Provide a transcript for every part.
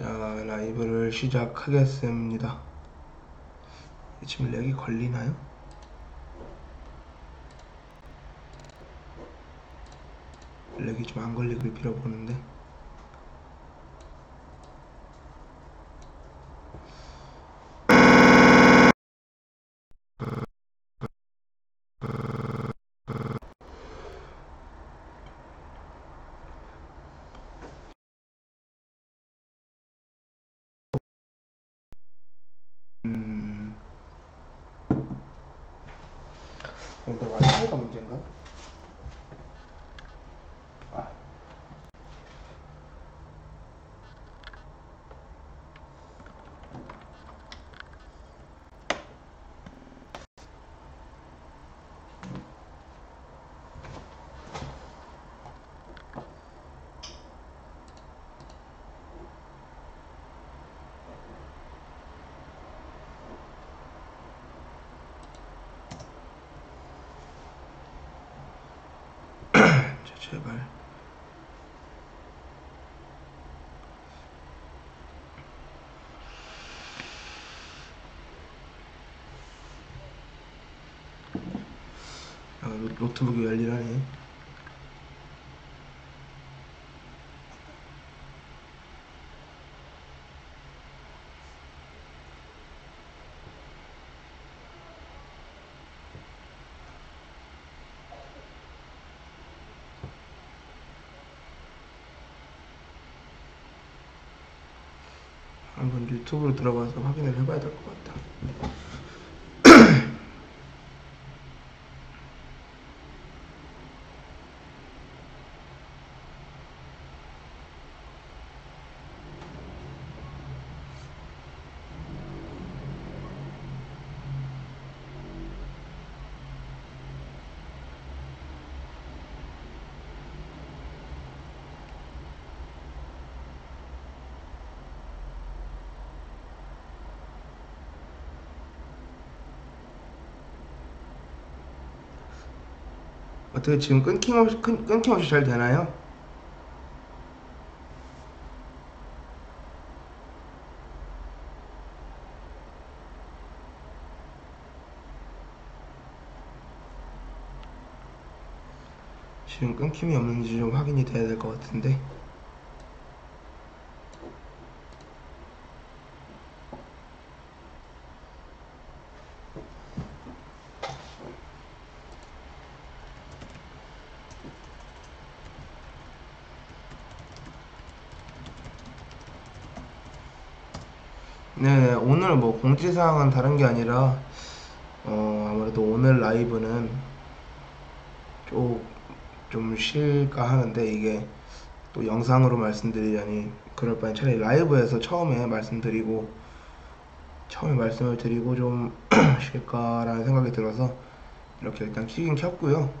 자, 라이브를 시작하겠습니다. 지금 렉이 걸리나요? 렉이 좀 안 걸리길 빌어보는데. 음. 근데 와이파이가 문제인가? 아. 자, 제발. 아, 노- 노트북이 열일하네. 한번 유튜브로 들어가서 확인을 해봐야 될 것 같다. 어떻게 지금 끊김없이 끊, 끊김없이 잘 되나요? 지금 끊김이 없는지 좀 확인이 돼야 될 것 같은데. 네, 오늘 뭐 공지 사항은 다른 게 아니라, 어, 아무래도 오늘 라이브는 좀, 좀 쉴까 하는데, 이게 또 영상으로 말씀드리자니, 그럴 바엔 차라리 라이브에서 처음에 말씀드리고, 처음에 말씀을 드리고 좀 쉴까라는 생각이 들어서, 이렇게 일단 키긴 켰고요.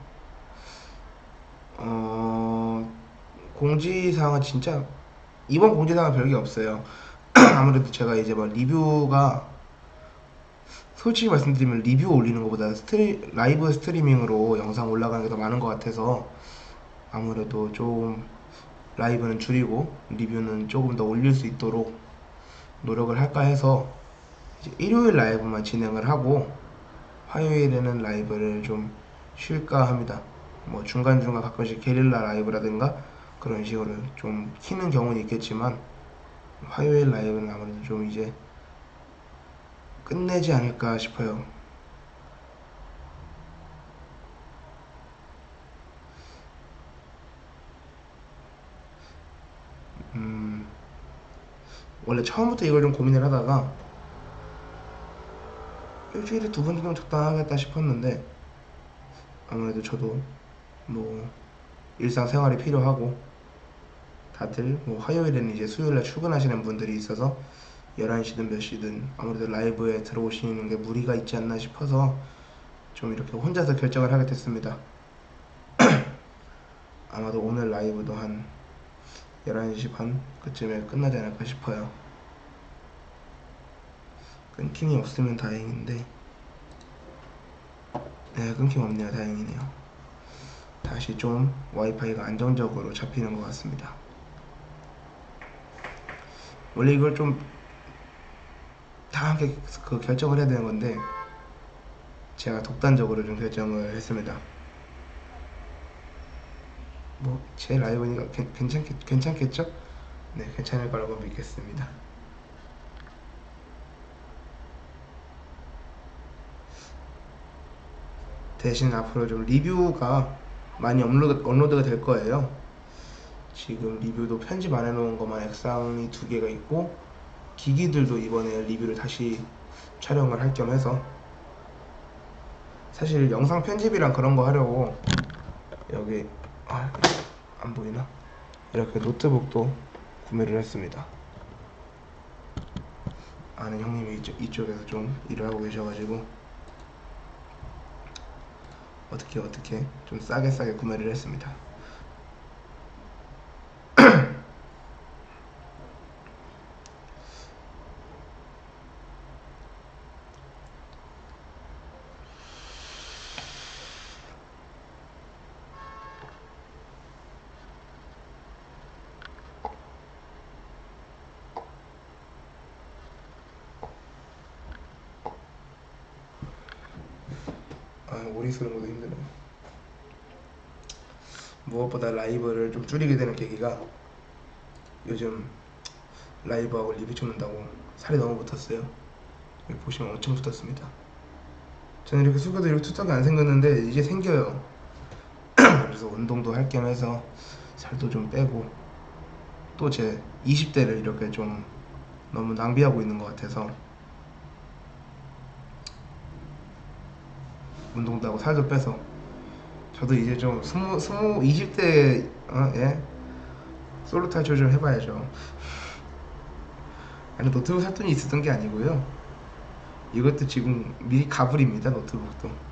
어, 공지사항은 진짜, 이번 공지사항은 별게 없어요. 아무래도 제가 이제 뭐 리뷰가 솔직히 말씀드리면 리뷰 올리는 것보다 스트리, 라이브 스트리밍으로 영상 올라가는 게 더 많은 것 같아서 아무래도 좀 라이브는 줄이고 리뷰는 조금 더 올릴 수 있도록 노력을 할까 해서 일요일 라이브만 진행을 하고 화요일에는 라이브를 좀 쉴까 합니다. 뭐 중간중간 가끔씩 게릴라 라이브라든가 그런 식으로 좀 키는 경우는 있겠지만 화요일 라이브는 아무래도 좀 이제 끝내지 않을까 싶어요. 음, 원래 처음부터 이걸 좀 고민을 하다가 일주일에 두 번 정도 적당하겠다 싶었는데 아무래도 저도 뭐 일상생활이 필요하고 다들 뭐 화요일에는 이제 수요일에 출근하시는 분들이 있어서 11시든 몇 시든 아무래도 라이브에 들어오시는 게 무리가 있지 않나 싶어서 좀 이렇게 혼자서 결정을 하게 됐습니다. 아마도 오늘 라이브도 한 11시 반 그쯤에 끝나지 않을까 싶어요. 끊김이 없으면 다행인데 네 끊김 없네요 다행이네요 다시 좀 와이파이가 안정적으로 잡히는 것 같습니다 원래 이걸 좀 다 함께 그 결정을 해야 되는 건데 제가 독단적으로 좀 결정을 했습니다. 뭐 제 라이브니까 괜- 괜찮겠 괜찮겠죠? 네, 괜찮을 거라고 믿겠습니다. 대신 앞으로 좀 리뷰가 많이 업로드, 업로드가 될 거예요. 지금 리뷰도 편집 안 해놓은 것만 액상이 두 개가 있고 기기들도 이번에 리뷰를 다시 촬영을 할 겸 해서 사실 영상 편집이랑 그런 거 하려고 여기 아, 안 보이나? 이렇게 노트북도 구매를 했습니다. 아는 형님이 이쪽, 이쪽에서 좀 일을 하고 계셔가지고 어떻게 어떻게 좀 싸게 싸게 구매를 했습니다. 아, 오리 쓰는 것도 힘드네요. 무엇보다 라이브를 좀 줄이게 되는 계기가 요즘 라이브하고 리뷰 찍는다고 살이 너무 붙었어요. 여기 보시면 엄청 붙었습니다. 저는 이렇게 숙여도 이렇게 투턱이 안 생겼는데 이제 생겨요. 그래서 운동도 할 겸 해서 살도 좀 빼고 또 제 20대를 이렇게 좀 너무 낭비하고 있는 것 같아서 운동도 하고 살도 빼서 저도 이제 좀 스무 스무 20대 어, 예 솔로 탈출 좀 해봐야죠. 아니 노트북 살 돈이 있었던 게 아니고요. 이것도 지금 미리 가불입니다 노트북도.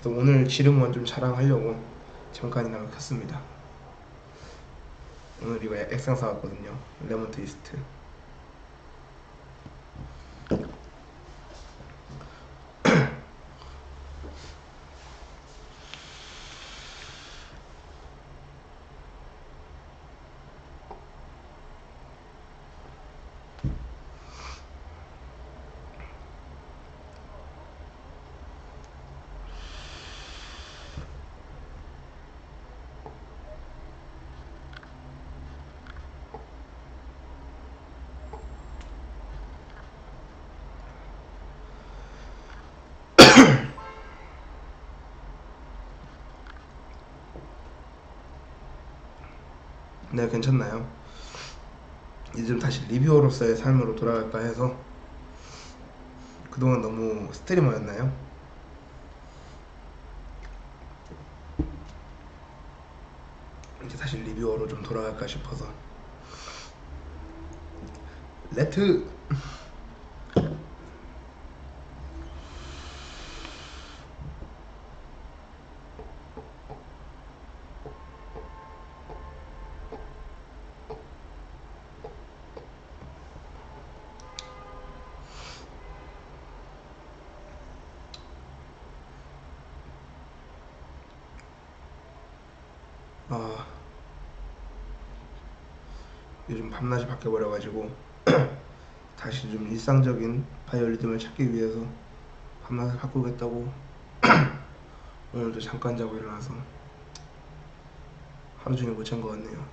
그래서 오늘 지름원 좀 자랑하려고 잠깐이나마 켰습니다. 오늘 이거 액상 사왔거든요. 레몬 트위스트. 네, 괜찮나요? 이제 좀 다시 리뷰어로서의 삶으로 돌아갈까 해서 그동안 너무 스트리머였나요? 이제 다시 리뷰어로 좀 돌아갈까 싶어서 레트 아 요즘 밤낮이 바뀌어 버려가지고 다시 좀 일상적인 바이올리즘을 찾기 위해서 밤낮을 바꾸겠다고 오늘도 잠깐 자고 일어나서 하루 종일 못 잔 것 같네요.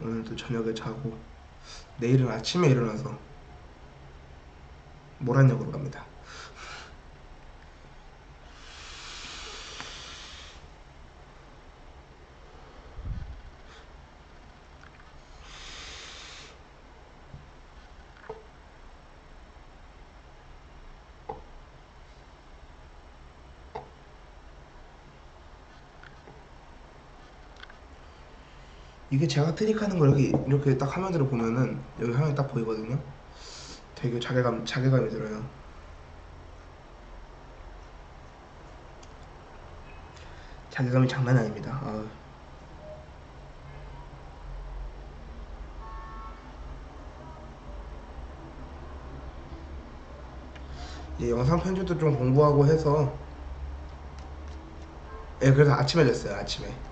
오늘도 저녁에 자고 내일은 아침에 일어나서 모란역으로 갑니다. 이게 제가 트릭하는 거 여기 이렇게 딱 화면으로 보면은 여기 화면이 딱 보이거든요. 되게 자괴감 자괴감이 들어요. 자괴감이 장난이 아닙니다. 아우. 이제 영상 편집도 좀 공부하고 해서 예 그래서 아침에 냈어요 아침에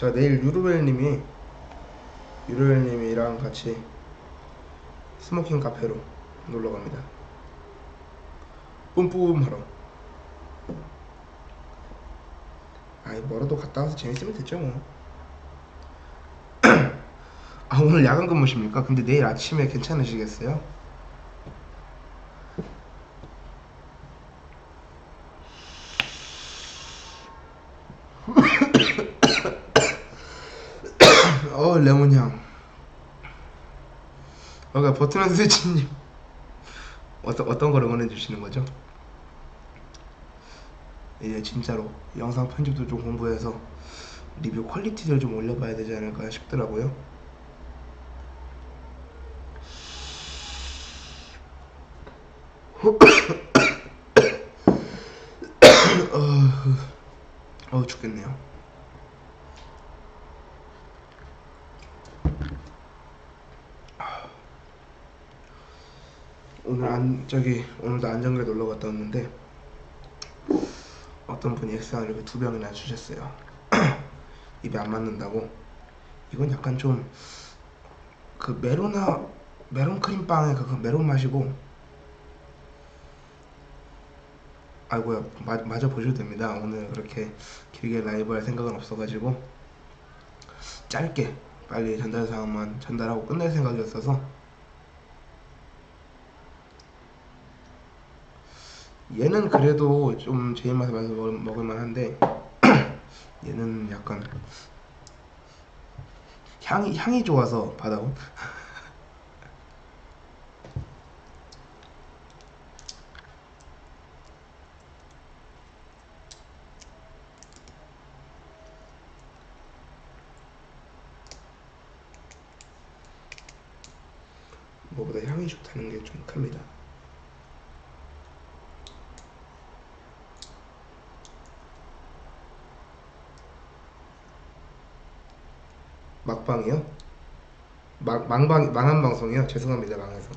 제가 내일 유루벨님이 유루벨님이랑 같이 스모킹 카페로 놀러 갑니다 뿜뿜 하러 아이 뭐라도 갔다 와서 재밌으면 됐죠 뭐. 아 오늘 야간 근무십니까? 근데 내일 아침에 괜찮으시겠어요? 어 레몬향 아까 버트넌 스위치님 어떤 어떤 걸 응원해 주시는 거죠? 이제 진짜로 영상 편집도 좀 공부해서 리뷰 퀄리티를 좀 올려봐야 되지 않을까 싶더라고요. 어, 어 죽겠네요. 오늘 안 저기 오늘도 안정에 놀러 갔다 왔는데 어떤 분이 액상을 이렇게 두 병이나 주셨어요. 입에 안 맞는다고. 이건 약간 좀 그 메로나 메론 크림 빵의 그 메론 맛이고. 아이고야 마, 마저 보셔도 됩니다. 오늘 그렇게 길게 라이브 할 생각은 없어가지고 짧게 빨리 전달 사항만 전달하고 끝낼 생각이었어서 얘는 그래도 좀 제 입맛에 맞아서 먹을, 먹을 만 한데 얘는 약간 향이 향이 좋아서 받아온 뭐보다 향이 좋다는 게 좀 큽니다. 막방이요? 막 망방 망한 방송이요? 죄송합니다 망해서.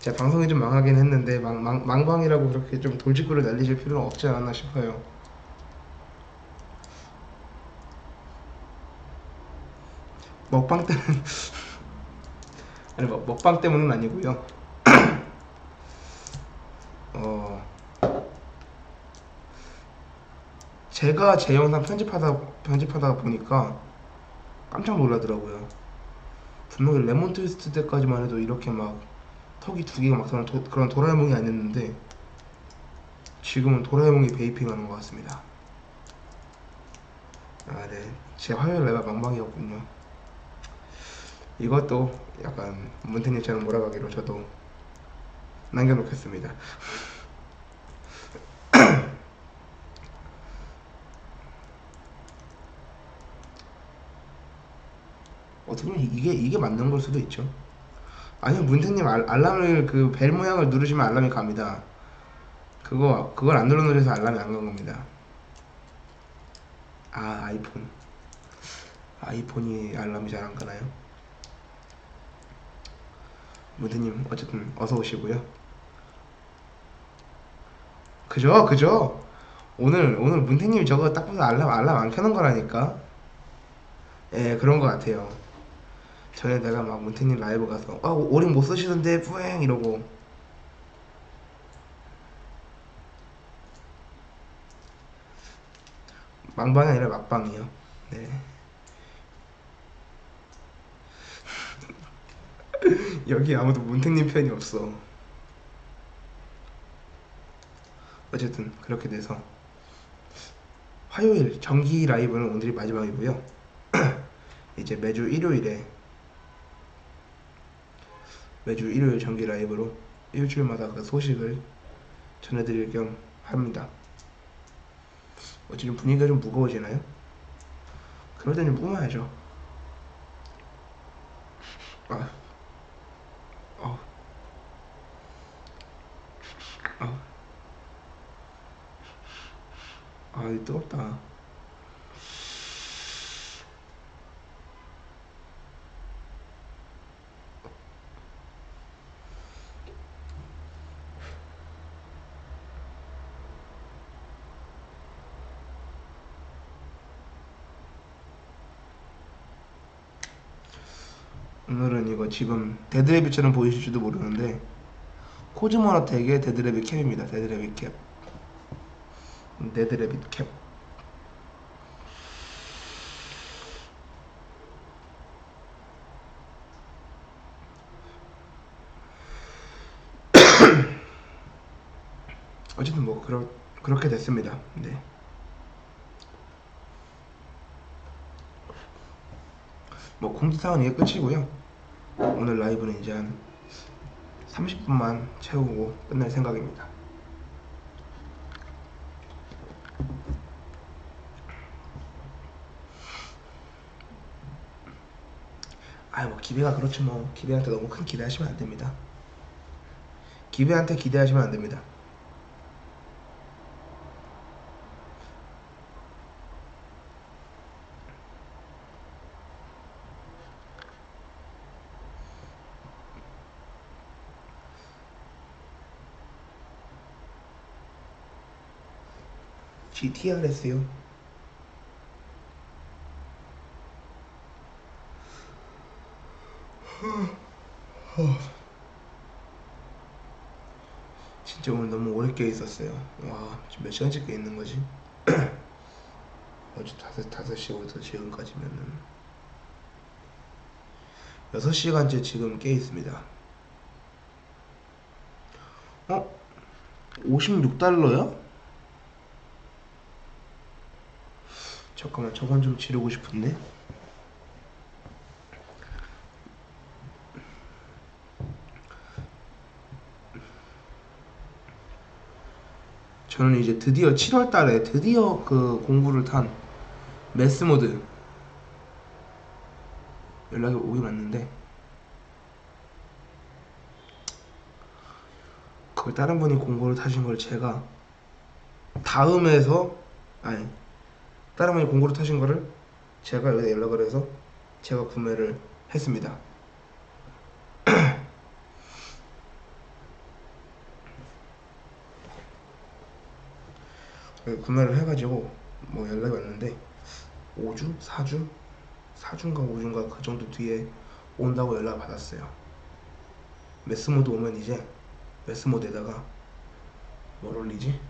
제가 방송이 좀 망하긴 했는데 망, 망, 망방이라고 그렇게 좀 돌직구를 날리실 필요는 없지 않았나 싶어요. 먹방 때는 아니 먹, 먹방 때문은 아니고요. 어 제가 제 영상 편집하다 편집하다 보니까 깜짝 놀라더라고요. 분명히 레몬 트위스트 때까지만 해도 이렇게 막 턱이 두 개가 막 그런, 도, 그런 도라에몽이 아니었는데 지금은 도라에몽이 베이핑하는 것 같습니다. 아, 네. 제 화요일 레바 망방이었군요. 이것도 약간 문태님처럼 몰아가기로 저도 남겨놓겠습니다. 어떻게 보면 이게 이게 맞는 걸 수도 있죠. 아니요 문태님 알, 알람을 그 벨 모양을 누르시면 알람이 갑니다. 그거 그걸 안 눌러놓으셔서 알람이 안 간 겁니다. 아 아이폰 아이폰이 알람이 잘 안 가나요? 문태님 어쨌든 어서 오시고요. 그죠 그죠. 오늘 오늘 문태님이 저거 딱 봐도 알람 알람 안 켜는 거라니까. 예 그런 거 같아요. 전에 내가 막 문태님 라이브 가서 아 오링 못 쓰시는데 뿌앵 이러고 망방이 아니라 막방이요. 네. 여기 아무도 문태님 편이 없어. 어쨌든 그렇게 돼서 화요일 정기 라이브는 오늘이 마지막이고요. 이제 매주 일요일에 매주 일요일 정기 라이브로 일주일마다 그 소식을 전해드릴 겸 합니다. 어찌 좀 분위기가 좀 무거워지나요? 그럴 때는 뿜어야죠. 아, 어, 아, 아, 이거 뜨겁다. 오늘은 이거 지금 데드레비처럼 보이실지도 모르는데 코즈모노텍의 데드레비 캡입니다. 데드레비 캡. 데드레비 캡. 어쨌든 뭐 그렇 그렇게 됐습니다. 네. 뭐 공지사항은 이게 끝이고요. 오늘 라이브는 이제 한 30분만 채우고 끝낼 생각입니다. 아유 뭐 기대가 그렇지 뭐 기대한테 너무 큰 기대하시면 안 됩니다. 기대한테 기대하시면 안 됩니다. GTRS요. 진짜 오늘 너무 오래 깨 있었어요. 와, 지금 몇 시간째 깨 있는 거지? 어제 다섯 다섯 시부터 지금까지면은 여섯 시간째 지금 깨 있습니다. 어? 56달러야? 잠깐만 저건 좀 지르고 싶은데? 저는 이제 드디어 7월 달에 드디어 그 공부를 탄 매스 모드. 연락이 오긴 왔는데. 그걸 다른 분이 공부를 타신 걸 제가 다음에서 아니 다른 분이 공구를 타신 거를 제가 여기다 연락을 해서 제가 구매를 했습니다. 구매를 해가지고 뭐 연락이 왔는데 5주? 4주? 4주인가 5주인가 그 정도 뒤에 온다고 연락을 받았어요. 매스모드 오면 이제 매스모드에다가 뭘 올리지?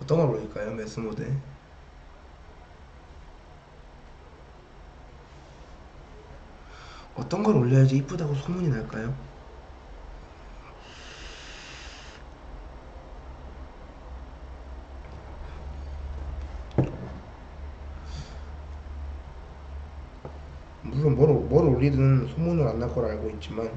어떤 걸 올릴까요? 매스모드에 어떤 걸 올려야지 이쁘다고 소문이 날까요? 물론 뭘, 뭘 올리든 소문은 안 날 걸 알고 있지만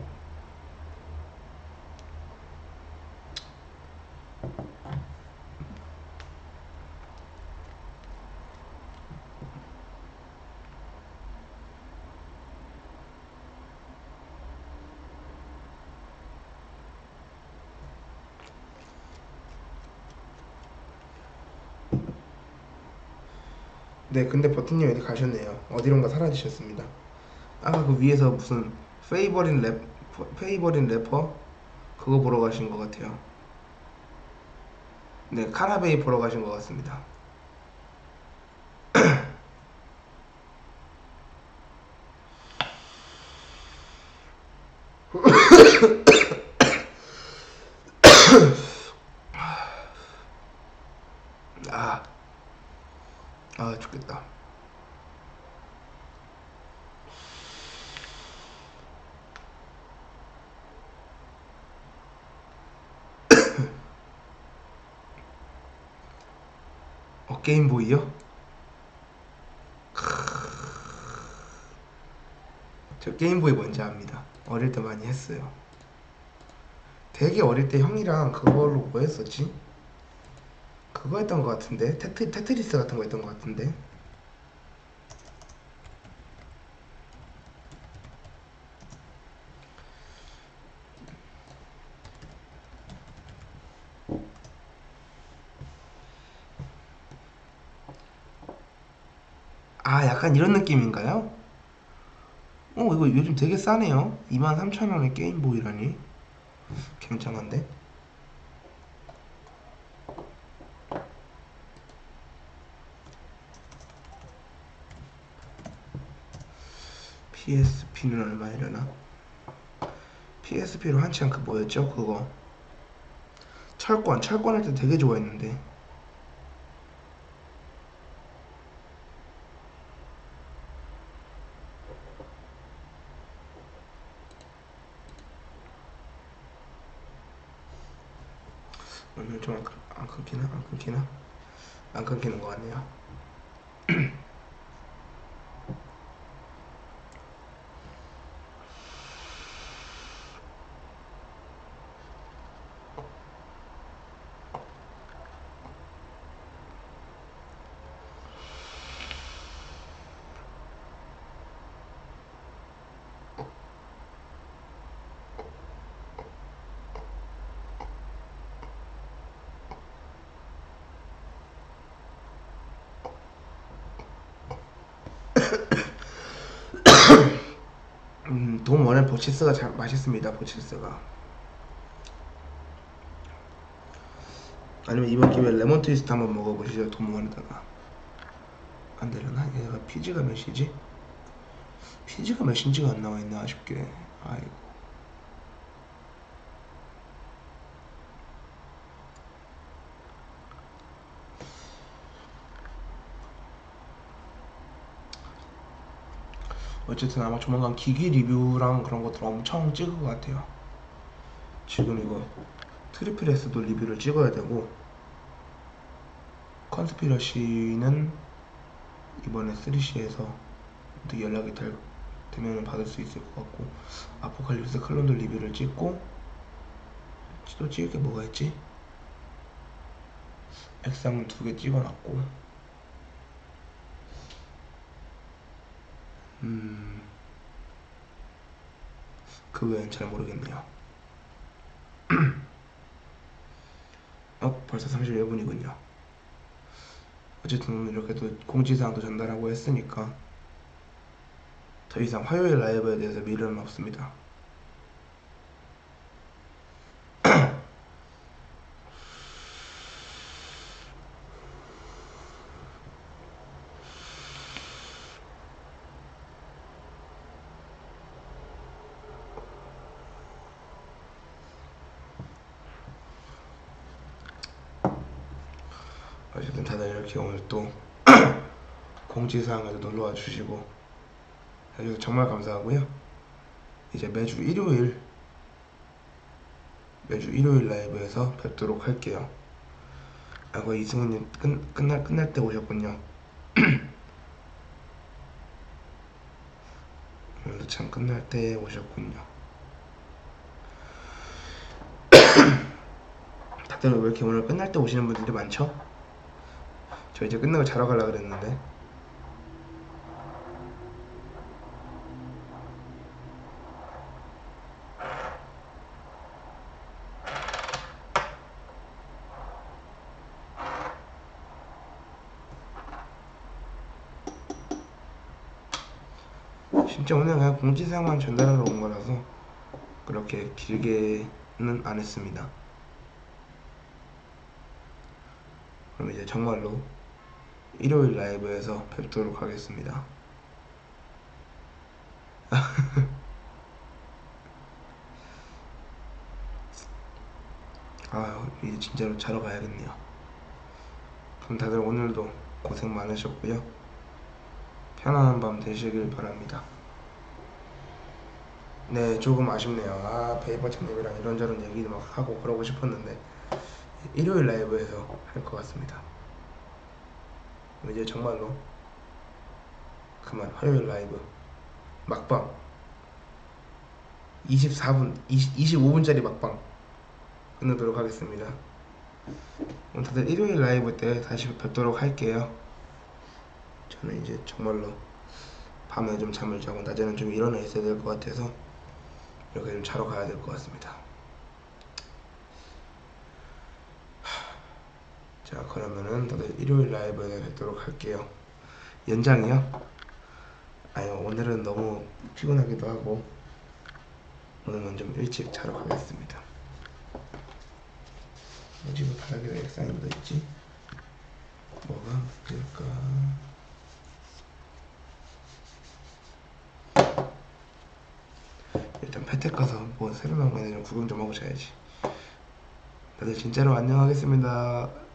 네 근데 버튼님 어디 가셨네요. 어디론가 사라지셨습니다. 아까 그 위에서 무슨 페이버린 랩 페이버린 래퍼? 그거 보러 가신 것 같아요. 네 카라베이 보러 가신 것 같습니다 아, 아 죽겠다. 어, 게임보이요? 저 게임보이 뭔지 압니다. 어릴 때 많이 했어요. 되게 어릴 때 형이랑 그걸로 뭐 했었지? 그거 했던 것 같은데 테트, 테트리스 같은 거 했던 것 같은데 아 약간 이런 느낌인가요? 어 이거 요즘 되게 싸네요 23,000원에 게임보이라니 괜찮은데? PSP는 얼마 이려나? PSP로 한창 그 뭐였죠? 그거 철권 철권 할 때 되게 좋아했는데 오늘 좀 안, 끊- 안 끊기나? 안 끊기나? 안 끊기는 것 같네요 음, 동원의 보치스가 잘 맛있습니다. 보치스가. 아니면 이번 기회에 레몬 트위스트 한번 먹어보시죠. 동원에다가. 안 되려나? 얘가 피지가 몇이지? 피지가 몇인지가 안 나와 있네 아쉽게. 아이고. 어쨌든 아마 조만간 기기 리뷰랑 그런 것들 엄청 찍을 것 같아요. 지금 이거 트리플S도 리뷰를 찍어야 되고 컨스피러시는 이번에 3C에서 어떻게 연락이 될, 되면 받을 수 있을 것 같고 아포칼립스 클론도 리뷰를 찍고 또 찍을 게 뭐가 있지? 액상 두 개 찍어놨고 음, 그 외엔 잘 모르겠네요. 어, 벌써 31분이군요. 어쨌든 이렇게 또 공지사항도 전달하고 했으니까 더 이상 화요일 라이브에 대해서 미련은 없습니다. 이렇게 오늘 또 공지사항에도 놀러와 주시고 해주셔서 정말 감사하고요. 이제 매주 일요일 매주 일요일 라이브에서 뵙도록 할게요. 아고 이승훈님 끝 끝날 끝날 때 오셨군요. 오늘도 참 끝날 때 오셨군요. 다들 왜 이렇게 오늘 끝날 때 오시는 분들이 많죠? 저 이제 끝나고 자러 가려 그랬는데 진짜 오늘 그냥 공지사항만 전달하러 온 거라서 그렇게 길게는 안 했습니다. 그럼 이제 정말로 일요일 라이브에서 뵙도록 하겠습니다. 아, 이제 진짜로 자러 가야겠네요. 그럼 다들 오늘도 고생 많으셨고요. 편안한 밤 되시길 바랍니다. 네, 조금 아쉽네요. 아, 베이버참님이랑 이런저런 얘기도 막 하고 그러고 싶었는데 일요일 라이브에서 할 것 같습니다. 이제 정말로 그만 화요일 라이브 막방 24분 20, 25분짜리 막방 끝내도록 하겠습니다. 그럼 다들 일요일 라이브 때 다시 뵙도록 할게요. 저는 이제 정말로 밤에 좀 잠을 자고 낮에는 좀 일어나 있어야 될 것 같아서 이렇게 좀 자러 가야 될 것 같습니다. 자 그러면은 다들 일요일 라이브에 뵙도록 할게요. 연장이요? 아유 오늘은 너무 피곤하기도 하고 오늘은 좀 일찍 자러 가겠습니다. 어디 뭐 바닥에 왜 사인 묻어있지? 뭐가 될까? 일단 패텍 가서 뭐 새로 나온 거 있는지 좀 구경 좀 하고 자야지. 다들 진짜로 안녕하겠습니다.